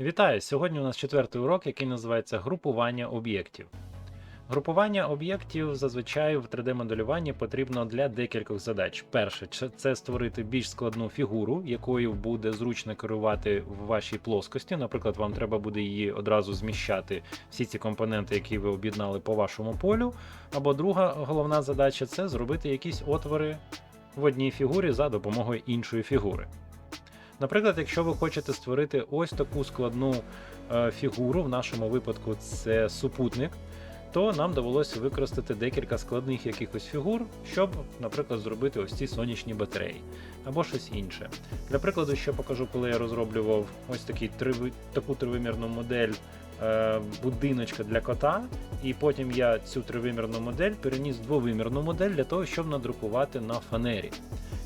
Вітаю! Сьогодні у нас четвертий урок, який називається групування об'єктів. Групування об'єктів зазвичай в 3D-моделюванні потрібно для декількох задач. Перше, це- створити більш складну фігуру, якою буде зручно керувати в вашій плоскості. Наприклад, вам треба буде її одразу зміщати всі ці компоненти, які ви об'єднали по вашому полю. Або друга головна задача це зробити якісь отвори в одній фігурі за допомогою іншої фігури. Наприклад, якщо ви хочете створити ось таку складну е, фігуру, в нашому випадку це супутник, то нам довелося використати декілька складних якихось фігур, щоб, наприклад, зробити ось ці сонячні батареї або щось інше. Для прикладу, ще покажу, коли я розроблював ось такий таку тривимірну модель е, будиночка для кота, і потім я цю тривимірну модель переніс двовимірну модель для того, щоб надрукувати на фанері.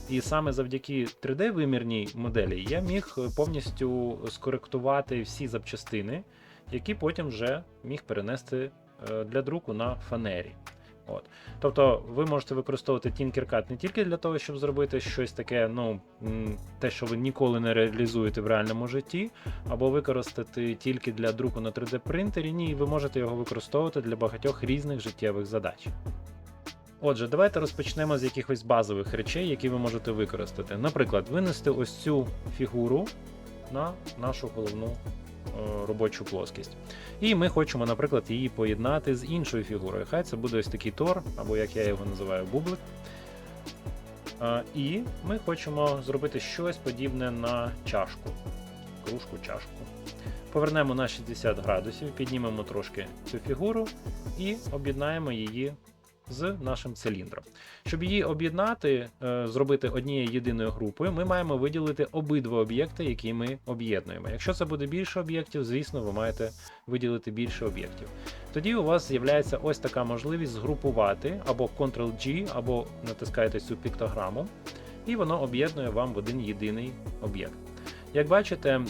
І саме завдяки 3D-вимірній моделі я міг е, повністю скоректувати всі запчастини, які потім вже міг перенести е, для друку на фанері. От. Тобто ви можете використовувати Tinkercad не тільки для того, щоб зробити щось таке, ну, те, що ви ніколи не реалізуєте в реальному житті, або використати тільки для друку на 3D принтері. Ні, ви можете його використовувати для багатьох різних життєвих задач. Отже, давайте розпочнемо з якихось базових речей, які ви можете використати. Наприклад, винести ось цю фігуру на нашу головну е, робочу плоскість. І ми хочемо, наприклад, її поєднати з іншою фігурою. Хай це буде ось такий тор, або як я його називаю, бублик. Е, І ми хочемо зробити щось подібне на чашку. Кружку, чашку. Повернемо на 60 градусів, піднімемо трошки цю фігуру і об'єднаємо її з нашим циліндром. Щоб її об'єднати, е, зробити однією єдиною групою, ми маємо виділити обидва об'єкти, які ми об'єднуємо. Якщо це буде більше об'єктів, звісно, ви маєте виділити більше об'єктів. Тоді у вас з'являється ось така можливість згрупувати або Ctrl-G, або натискаєте цю піктограму, і воно об'єднує вам в один єдиний об'єкт. Як бачите,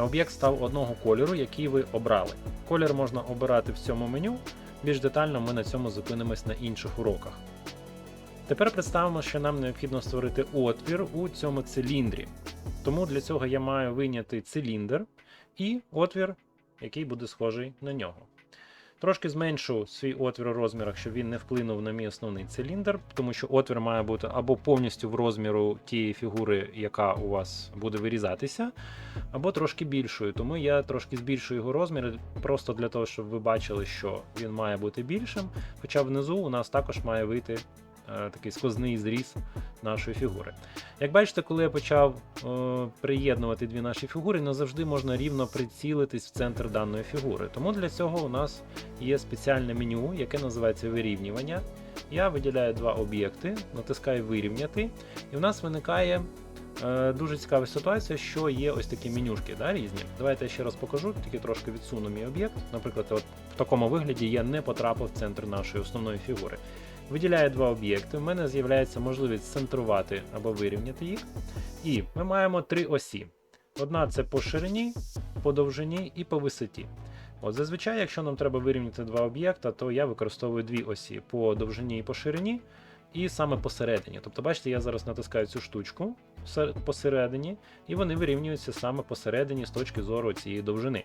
об'єкт став одного кольору, який ви обрали. Колір можна обирати в цьому меню. Більш детально ми на цьому зупинимось на інших уроках. Тепер представимо, що нам необхідно створити отвір у цьому циліндрі. Тому для цього я маю вийняти циліндр і отвір, який буде схожий на нього. Трошки зменшу свій отвір у розмірах, щоб він не вплинув на мій основний циліндр, тому що отвір має бути або повністю в розміру тієї фігури, яка у вас буде вирізатися, або трошки більшою. Тому я трошки збільшую його розміри, просто для того, щоб ви бачили, що він має бути більшим. Хоча внизу у нас також має вийти такий сквозний зріз нашої фігури. Як бачите, коли я почав е, приєднувати дві наші фігури, не завжди можна рівно прицілитись в центр даної фігури. Тому для цього у нас є спеціальне меню, яке називається вирівнювання. Я виділяю два об'єкти, натискаю вирівняти, і в нас виникає е, дуже цікава ситуація, що є ось такі менюшки да, різні. Давайте я ще раз покажу, тільки трошки відсуну мій об'єкт. Наприклад, от в такому вигляді я не потрапив в центр нашої основної фігури. Виділяю два об'єкти, У мене з'являється можливість центрувати або вирівняти їх. І ми маємо три осі. Одна це по ширині, по довжині і по висоті. От зазвичай, якщо нам треба вирівняти два об'єкта, то я використовую дві осі по довжині і по ширині, і саме посередині. Тобто, бачите, я зараз натискаю цю штучку посередині, і вони вирівнюються саме посередині з точки зору цієї довжини.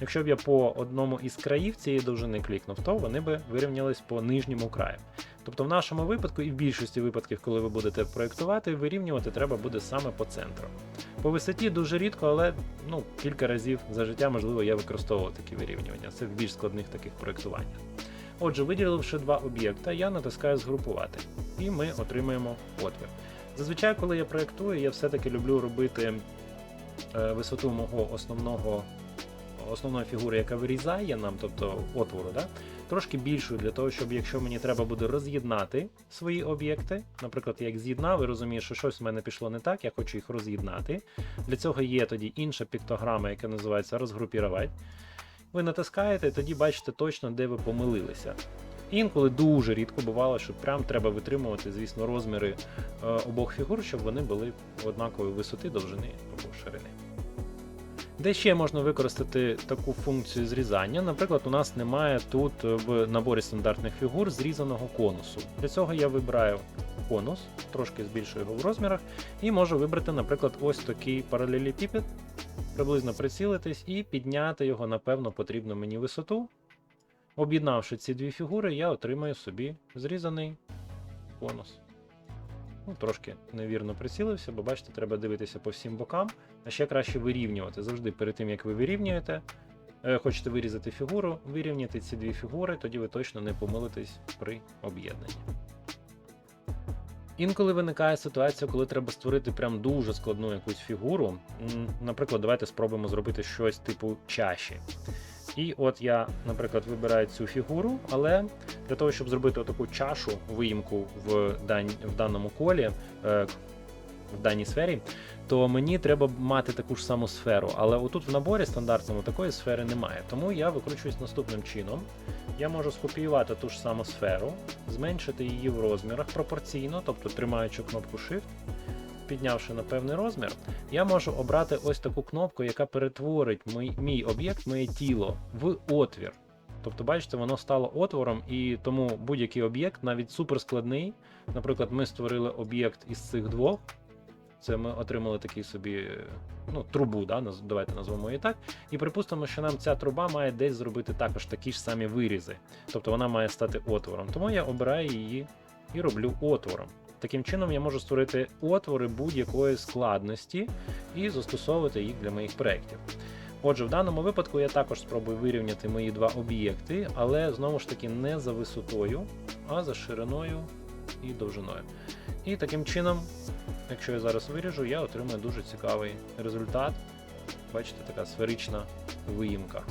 Якщо б я по одному із країв цієї довжини клікнув, то вони би вирівнялись по нижньому краю. Тобто в нашому випадку і в більшості випадків, коли ви будете проєктувати, вирівнювати треба буде саме по центру. По висоті дуже рідко, але ну, кілька разів за життя, можливо, я використовував такі вирівнювання. Це в більш складних таких проєктуваннях. Отже, виділивши два об'єкта, я натискаю згрупувати, і ми отримаємо отвір. Зазвичай, коли я проєктую, я все-таки люблю робити е, висоту мого основного, основної фігури, яка вирізає нам, тобто отвору, да? трошки більшою для того, щоб якщо мені треба буде роз'єднати свої об'єкти, наприклад, я їх з'єднав і розумію, що щось в мене пішло не так, я хочу їх роз'єднати. Для цього є тоді інша піктограма, яка називається розгрупірувати. Ви натискаєте, і тоді бачите точно, де ви помилилися. Інколи дуже рідко бувало, що прям треба витримувати, звісно, розміри е, обох фігур, щоб вони були однакової висоти, довжини або ширини. Де ще можна використати таку функцію зрізання? Наприклад, у нас немає тут в наборі стандартних фігур зрізаного конусу. Для цього я вибираю конус, трошки збільшую його в розмірах, і можу вибрати, наприклад, ось такий паралелепіпед, приблизно прицілитись і підняти його на певну потрібну мені висоту. Об'єднавши ці дві фігури, я отримаю собі зрізаний конус. Ну, трошки невірно прицілився, бо бачите, треба дивитися по всім бокам, а ще краще вирівнювати. Завжди перед тим, як ви вирівнюєте, е, хочете вирізати фігуру, вирівняти ці дві фігури, тоді ви точно не помилитесь при об'єднанні. Інколи виникає ситуація, коли треба створити прям дуже складну якусь фігуру. Наприклад, давайте спробуємо зробити щось типу чаші. І от я, наприклад, вибираю цю фігуру, але для того, щоб зробити таку чашу, виїмку в, в даному колі, е, в даній сфері, то мені треба мати таку ж саму сферу. Але отут в наборі стандартному такої сфери немає. Тому я викручуюсь наступним чином. Я можу скопіювати ту ж саму сферу, зменшити її в розмірах пропорційно, тобто тримаючи кнопку Shift, піднявши на певний розмір, я можу обрати ось таку кнопку, яка перетворить мій, мій об'єкт, моє тіло в отвір. Тобто, бачите, воно стало отвором, і тому будь-який об'єкт, навіть суперскладний. Наприклад, ми створили об'єкт із цих двох. Це ми отримали такий собі ну, трубу, да, давайте назвемо її так. І припустимо, що нам ця труба має десь зробити також такі ж самі вирізи. Тобто вона має стати отвором. Тому я обираю її і роблю отвором. Таким чином я можу створити отвори будь-якої складності і застосовувати їх для моїх проєктів. Отже, в даному випадку я також спробую вирівняти мої два об'єкти, але знову ж таки не за висотою, а за шириною і довжиною. І таким чином, якщо я зараз виріжу, я отримаю дуже цікавий результат. Бачите, така сферична виїмка.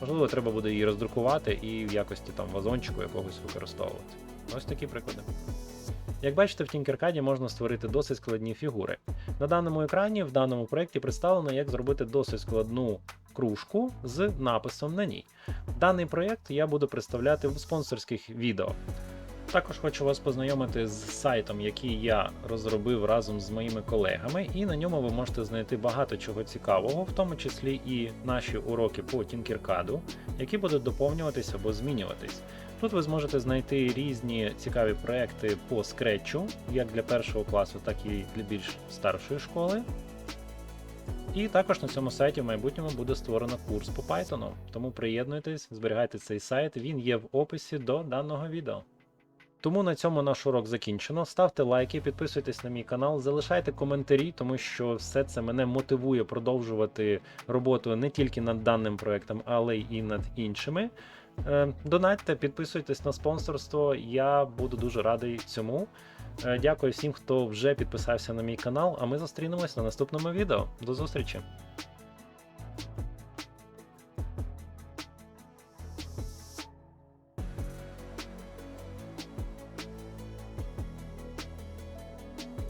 Можливо, треба буде її роздрукувати і в якості там вазончику якогось використовувати. Ось такі приклади. Як бачите, в Tinkercad можна створити досить складні фігури. На даному екрані в даному проєкті представлено, як зробити досить складну кружку з написом на ній. Даний проєкт я буду представляти в спонсорських відео. Також хочу вас познайомити з сайтом, який я розробив разом з моїми колегами, і на ньому ви можете знайти багато чого цікавого, в тому числі і наші уроки по Tinkercad, які будуть доповнюватись або змінюватись. Тут ви зможете знайти різні цікаві проекти по скретчу, як для першого класу, так і для більш старшої школи. І також на цьому сайті в майбутньому буде створено курс по Python. Тому приєднуйтесь, зберігайте цей сайт, він є в описі до даного відео. Тому на цьому наш урок закінчено. Ставте лайки, підписуйтесь на мій канал, залишайте коментарі, тому що все це мене мотивує продовжувати роботу не тільки над даним проектом, але й над іншими. Е, Донатьте, підписуйтесь на спонсорство. Я буду дуже радий цьому. Е, Дякую всім, хто вже підписався на мій канал. А ми зустрінемось на наступному відео. До зустрічі!